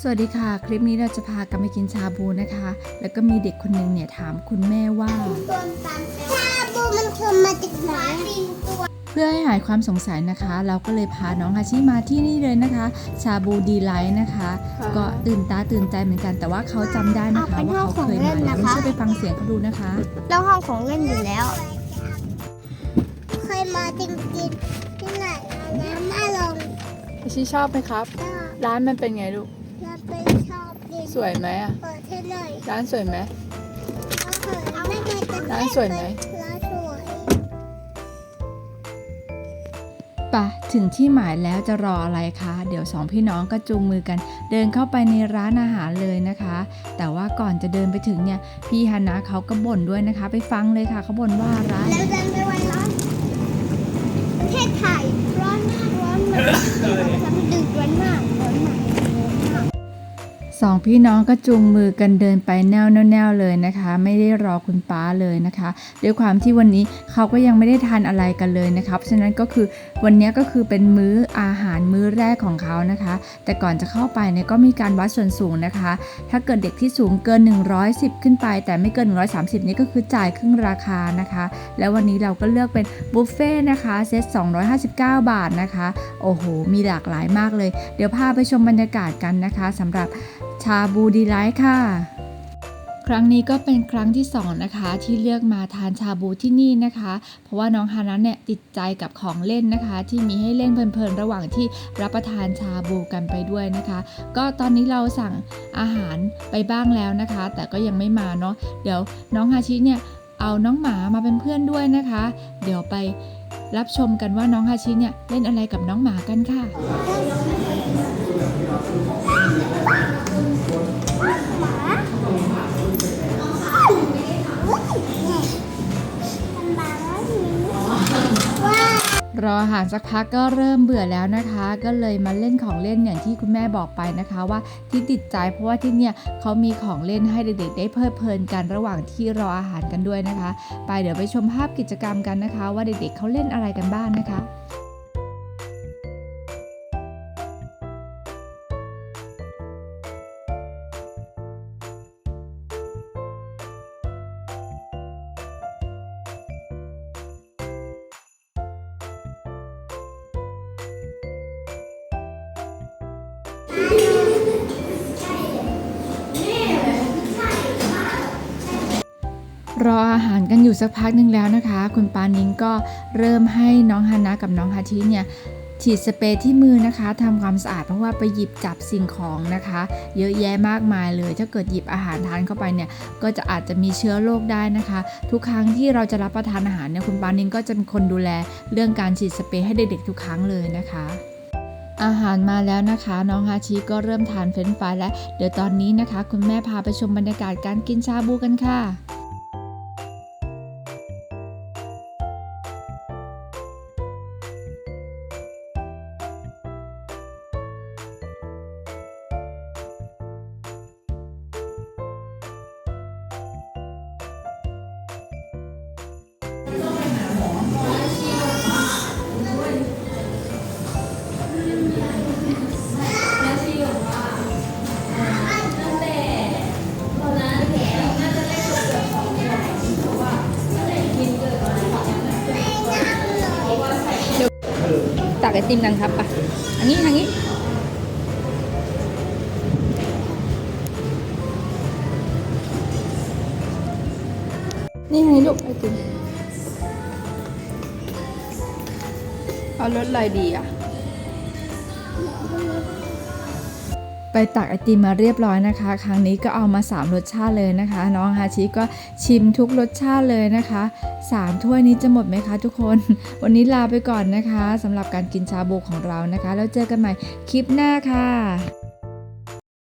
สวัสดีค่ะ คลิปนี้เราจะพากันไปกินชาบูนะคะ แล้วก็มีเด็กคนหนึงเนี่ยถามคุณแม่ว่า ชาบูมันคือมาจากไหนเพื่อให้หายความสงสัยนะคะ เราก็เลยพาน้องฮาชิมาที่นี่เลยนะคะ ชาบูดีไลท์นะคะ ก็ตื่นตาตื่นใจเหมือนกัน แต่ว่าเขาจำได้นะคะว่าเขาเคยมาแล้วไม่ใช่ไปฟังเสียงเขาดูนะคะแล้วห้องของเล่นอยู่แล้ว เคยมาจริงๆที่ไหนน้ำมาลงชิชอบไหมครับ ก็ร้านมันเป็นไงลูก แล้วไปชอบดิน สวยไหมอะเปิดให้หน่อยร้านสวยไหม เอาเถอะไม่เคยจะร้านสวยไหม ร้านสวยปะถึงที่หมายแล้วจะรออะไรคะ เดี๋ยวสองพี่น้องก็จูงมือกัน เดินเข้าไปในร้านอาหารเลยนะคะ แต่ว่าก่อนจะเดินไปถึงเนี่ย พี่ฮานะเขาก็บ่นด้วยนะคะ ไปฟังเลยค่ะเขาบ่นว่าอะไร แล้วเดินไปไว้ร้อนประเทศไทยร้อนมากร้อนมากจำดึกร้อนมากร้อนมากร้อนมาก สองพี่น้องก็จูงมือกันเดินไปแนวแนวเลยนะคะ ไม่ได้รอคุณป้าเลยนะคะ ด้วยความที่วันนี้เขาก็ยังไม่ได้ทานอะไรกันเลยนะคะเพราะฉะนั้นก็คือวันนี้ก็คือเป็นมื้ออาหารมื้อแรกของเขานะคะ แต่ก่อนจะเข้าไปเนี่ยก็มีการวัดส่วนสูงนะคะ ถ้าเกิดเด็กที่สูงเกิน 110 ขึ้นไป แต่ไม่เกิน 130 นี่ก็คือจ่ายครึ่งราคานะคะ แล้ววันนี้เราก็เลือกเป็นบุฟเฟ่ต์นะคะเซต259 บาทนะคะโอ้โหมีหลากหลายมากเลย เดี๋ยวพาไปชมบรรยากาศกันนะคะสำหรับ ชาบูดีไลท์ค่ะ ครั้งนี้ก็เป็นครั้งที่สองนะคะที่เลือกมาทานชาบูที่นี่นะคะ เพราะว่าน้องฮานะเนี่ยติดใจกับของเล่นนะคะ ที่มีให้เล่นเพลินๆระหว่างที่รับประทานชาบูกันไปด้วยนะคะ ก็ตอนนี้เราสั่งอาหารไปบ้างแล้วนะคะ แต่ก็ยังไม่มาเนาะเดี๋ยวน้องฮาชิเนี่ยเอาน้องหมามาเป็นเพื่อนด้วยนะคะ เดี๋ยวไปรับชมกันว่าน้องฮาชิเนี่ยเล่นอะไรกับน้องหมากันค่ะ รออาหารสักพักก็เริ่มเบื่อแล้วนะคะ ก็เลยมาเล่นของเล่นอย่างที่คุณแม่บอกไปนะคะว่าที่ติดใจเพราะว่าที่เนี่ยเขามีของเล่นให้เด็กๆ ได้เพลิดเพลินกันระหว่างที่รออาหารกันด้วยนะคะ ไปเดี๋ยวไปชมภาพกิจกรรมกันนะคะ ว่าเด็กๆเขาเล่นอะไรกันบ้างนะคะ รออาหารกันอยู่สักพักหนึ่งแล้วนะคะ คุณปานิงก็เริ่มให้น้องฮานะกับน้องฮาชิเนี่ยฉีดสเปรย์ที่มือนะคะทำความสะอาดเพราะว่าไปหยิบจับสิ่งของนะคะ เยอะแยะมากมายเลย ถ้าเกิดหยิบอาหารทานเข้าไปเนี่ยก็จะอาจจะมีเชื้อโรคได้นะคะ ทุกครั้งที่เราจะรับประทานอาหารเนี่ยคุณปานิงก็จะเป็นคนดูแลเรื่องการฉีดสเปรย์ให้เด็กๆทุกครั้งเลยนะคะ อาหารมาแล้วนะคะ น้องฮาชิก็เริ่มทานเฟรนฟรายแล้ว เดี๋ยวตอนนี้นะคะ คุณแม่พาไปชมบรรยากาศการกินชาบูกันค่ะ ตักไอติมกันครับปะอันนี้ทางนี้นี่ไงลูกไอติมเอารสอะไรดีอะ ไปตักไอติมมาเรียบร้อยนะคะ ครั้งนี้ก็เอามา 3 รสชาติเลยนะคะ น้องฮาชิก็ชิมทุกรสชาติเลยนะคะ 3 ถ้วยนี้จะหมดไหมคะทุกคน วันนี้ลาไปก่อนนะคะสำหรับการกินชาบูของเรานะคะ แล้วเจอกันใหม่คลิปหน้าค่ะ